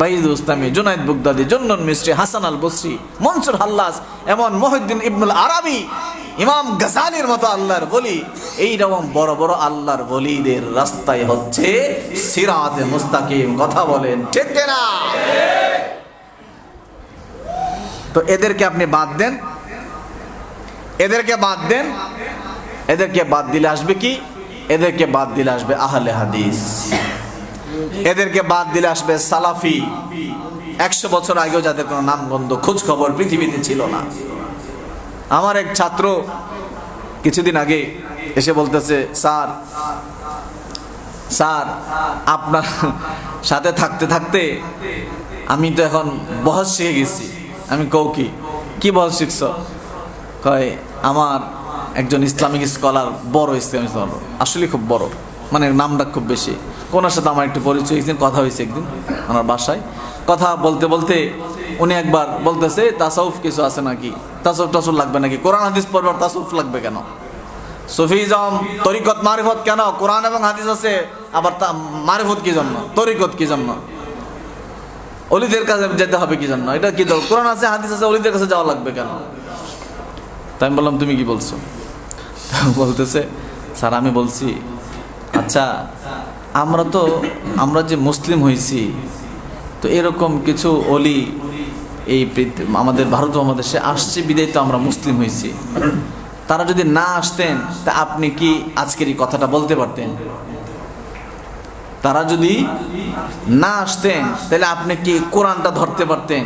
বাইদ উস্তামি জুনাইদ বুগদাদি, জন্নন মিস্ত্রি, হাসান আল বসরি, মনসুর হাল্লাস, এমন মহিউদ্দিন ইবনুল আরাবি, ইমাম গাজালির মতো আল্লাহর বলি। এইরকম বড় বড় আল্লাহর বলিদের রাস্তায় হচ্ছে সিরাতে মুস্তাকিম। কথা বলেন, ঠিক না তো এদেরকে আপনি বাদ দেন। এদেরকে বাদ দেন। এদেরকে বাদ দিলে আসবে কি? এদেরকে বাদ দিলে আসবে আহলে হাদিস। এদেরকে বাদ দিলে আসবে সালাফি। একশো বছর আগেও যাদের কোনো নামগন্ধ খোঁজ খবর পৃথিবীতে ছিল না। আমার এক ছাত্র কিছুদিন আগে এসে বলতেছে, স্যার স্যার, আপনার সাথে থাকতে থাকতে আমি তো এখন বহস শিখে গেছি। আমি কৌ কি কি বহস শিখছ? কয়, আমার একজন ইসলামিক স্কলার, বড় ইসলামিক স্কলার। আসলে খুব বড়। মানে নামটা খুব বেশি। কোনার সাথে আমার একটু পরিচয় একদিন কথা হয়েছে একদিন ওনার বাসায়। কথা বলতে বলতে উনি একবার বলতেছে, তাসাউফ কিছু আছে নাকি? তাসউফ টাসুফ লাগবে নাকি? কোরআন, হাদিস পড়বার তাসউফ লাগবে কেন? সুফিজম তরিকত, মারিফত কেন? কোরআন এবং হাদিস আছে, আবার তা মারিফত কি জন্য? তরিকত কি জন্য? অলিদের কাছে যেতে হবে কি জন্য? এটা কি কোরআন আছে, হাদিস আছে, অলিদের কাছে যাওয়া লাগবে কেন? তাই আমি বললাম, তুমি কি বলছো? বলতেছে, স্যার, আমি বলছি আচ্ছা আমরা তো, আমরা যে মুসলিম হয়েছি তো এরকম কিছু অলি এই আমাদের ভারত মহাদেশে আসছে, বিদায় তো আমরা মুসলিম হয়েছি তারা যদি না আসতেন, তা আপনি কি আজকের এই কথাটা বলতে পারতেন? তারা যদি না আসতেন, তাহলে আপনি কি কোরআনটা ধরতে পারতেন?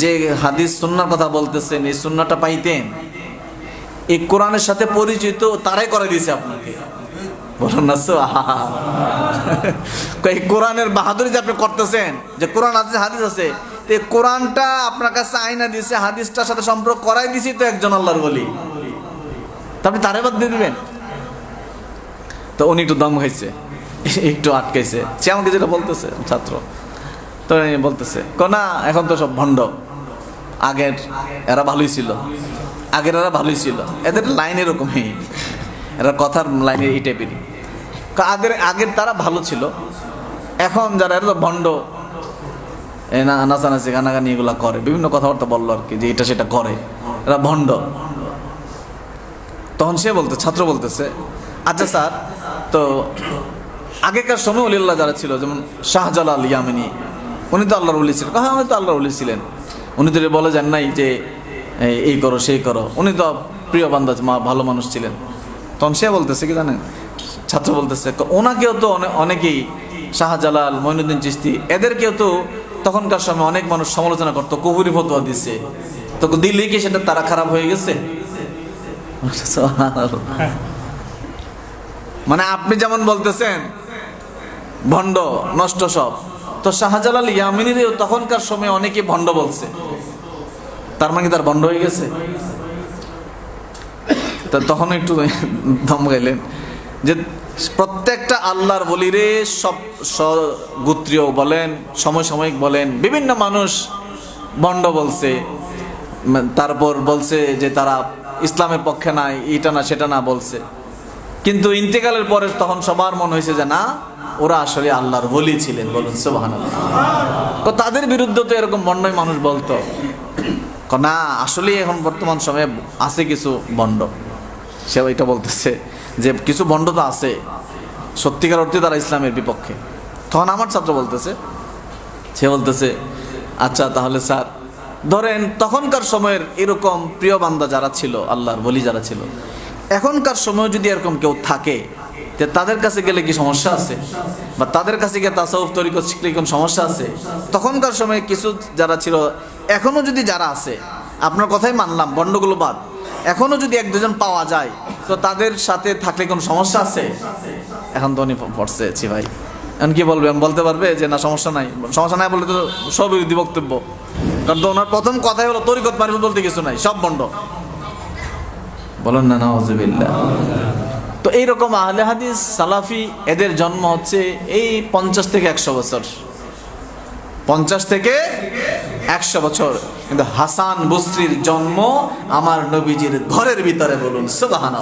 যে হাদিস সুন্নার কথা বলতেছেন, এই সুন্নাটা পাইতেন? এই কোরআনের সাথে পরিচিত তারাই করে দিয়েছে আপনাকে। বলুন না এই কোরআনের বাহাদুরি যে আপনি করতেছেন, যে কোরআন আছে হাদিস আছে এই কোরআনটা আপনার কাছে আইনা হাদিসটার সাথে সম্পর্ক করাই দিছি তো একজন আল্লাহর বলি তা আপনি তারে বাদ দিয়ে দিবেন? তো উনি একটু দম খাইছে, একটু আটকাইছে। সে আমাকে যেটা বলতেছে, ছাত্র, তো বলতেছে না, এখন তো সব ভণ্ড। আগের, এরা ভালোই ছিল। আগের এরা ভালোই ছিল। এদের লাইন এরকমই। এরা কথার লাইনে এই টাইপেরই আগের আগের তারা ভালো ছিল, এখন যারা এরা তো ভণ্ড নাচানাচি, গানাগানি এগুলো করে, বিভিন্ন কথাবার্তা বলল আর কি, যে এটা সেটা করে, এরা ভণ্ড। তখন সে বলতে, ছাত্র বলতেছে আচ্ছা স্যার, তো আগেকার সময় অলিল্লাহ যারা ছিল, যেমন শাহজালাল ইয়ামিনী, উনি তো আল্লাহর উলি ছিলেন হ্যাঁ উনি তো আল্লাহর উলি ছিলেন। উনি তো বলে যান নাই যে, এই- এই করো, সেই করো। উনি তো প্রিয় বান্দাজ, মা, ভালো মানুষ ছিলেন। তখন সে বলতেছে কি জানেন? ছাত্র বলতেছে ওনাকেও তো অনেকেই শাহজালাল মঈনুদ্দিন চিস্তি এদেরকেও তো তখনকার সময় অনেক মানুষ সমালোচনা করতো কুহুরি ফতোয়া দিচ্ছে তো দিল্লি কি সেটা তারা খারাপ হয়ে গেছে? মানে আপনি যেমন বলতেছেন ভণ্ড নষ্ট সব। তো শাহজালাল ইয়ামিনীরও তখনকার সময় অনেকে ভণ্ড বলছে। তার মানে কি তার ভণ্ড হয়ে গেছে? তা তখন একটু দম যে প্রত্যেকটা আল্লাহর বলিরে সব গোত্রীয় বলেন, সমসাময়িক বলেন, বিভিন্ন মানুষ বন্ড বলছে, তারপর বলছে যে তারা ইসলামের পক্ষে নাই এটা না সেটা না বলছে। কিন্তু ইন্তেকালের পরে তখন সবার মনে হয়েছে যে না, ওরা আসলে আল্লাহর বলি ছিলেন বলুন সোহান তো তাদের বিরুদ্ধে তো এরকম বন্ডই মানুষ বলতো। না আসলে এখন বর্তমান সময়ে আছে কিছু বন্ড। সে এটা বলতেছে যে কিছু বন্ড তো আছে, সত্যিকার অর্থে তারা ইসলামের বিপক্ষে। তখন আমার ছাত্র বলতেছে, সে বলতেছে আচ্ছা তাহলে স্যার, ধরেন তখনকার সময়ের এরকম প্রিয় বান্দা যারা ছিল, আল্লাহর বলি যারা ছিল, এখনকার সময় যদি এরকম কেউ থাকে, তে তাদের কাছে গেলে কি সমস্যা আছে? বা তাদের কাছে গিয়ে তাসাউফ তরিকত শিখলে কোনো সমস্যা আছে? তখনকার সময়ে কিছু যারা ছিল, এখনও যদি যারা আছে, আপনার কথাই মানলাম বন্ডগুলো বাদ এখনও যদি এক, দুজন পাওয়া যায়, তো তাদের সাথে থাকলে কোনো সমস্যা আছে? এখন তো উনি পড়ছে, ছি ভাই। এখন কি বলবে? আমি বলতে পারবে যে, না, সমস্যা নাই। সমস্যা নাই বললে তো সব বিরোধী বক্তব্য। কারণ তো ওনার প্রথম কথাই হলো, তরিকত মারিফত বলতে কিছু নাই, সব বন্ড বলেন না নওয়াজবিল্লাহ তো এইরকম আহলে হাদিস, সালাফি, এদের জন্ম হচ্ছে এই পঞ্চাশ থেকে একশো বছর। পঞ্চাশ থেকে একশো বছর। কিন্তু হাসান বস্রির জন্ম আমার নবীজির ঘরের ভিতরে বলুন সুবাহান